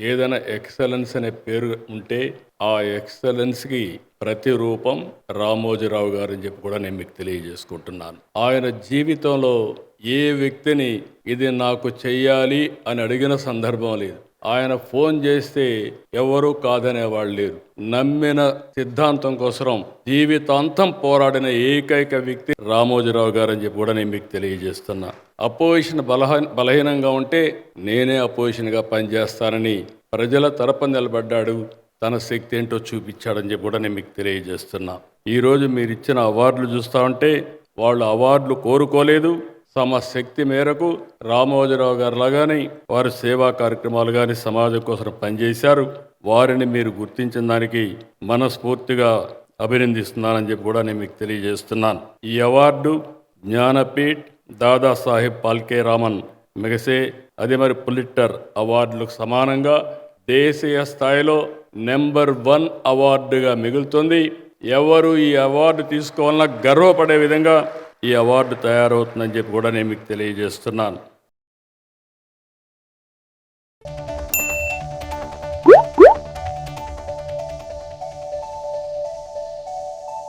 ఏదైనా ఎక్సలెన్స్ అనే పేరు ఉంటే ఆ ఎక్సలెన్స్కి ప్రతిరూపం రామోజీరావు గారు అని చెప్పి కూడా నేను మీకు తెలియజేసుకుంటున్నాను. ఆయన జీవితంలో ఏ వ్యక్తిని ఇది నాకు చెయ్యాలి అని అడిగిన సందర్భం లేదు. ఆయన ఫోన్ చేస్తే ఎవరూ కాదనేవాళ్ళు లేరు నమ్మిన సిద్ధాంతం కోసం జీవితాంతం పోరాడిన ఏకైక వ్యక్తి రామోజీరావు గారు అని చెప్పి కూడా నేను మీకు తెలియజేస్తున్నా. అపోజిషన్ బలహ బలహీనంగా ఉంటే నేనే అపోజిషన్గా పనిచేస్తానని ప్రజల తరపు నిలబడ్డాడు తన శక్తి ఏంటో చూపించాడని చెప్పి కూడా నేను మీకు తెలియజేస్తున్నా. ఈరోజు మీరు ఇచ్చిన అవార్డులు చూస్తూ ఉంటే వాళ్ళు అవార్డులు కోరుకోలేదు శక్తి మేరకు రామోజీరావు గారులా కానీ వారు సేవా కార్యక్రమాలు కానీ సమాజం కోసం పనిచేశారు. వారిని మీరు గుర్తించిన దానికి మనస్ఫూర్తిగా అభినందిస్తున్నానని చెప్పి కూడా నేను మీకు తెలియజేస్తున్నాను. ఈ award Jnanpith Dadasaheb Phalke Ramon Magsaysay అదే మరి పులిట్టర్ అవార్డులకు సమానంగా దేశీయ స్థాయిలో నెంబర్ వన్ అవార్డుగా మిగులుతుంది. ఎవరు ఈ అవార్డు తీసుకోవాలన్నా గర్వపడే విధంగా ఈ అవార్డు తయారవుతుందని చెప్పి కూడా నేను మీకు తెలియజేస్తున్నాను.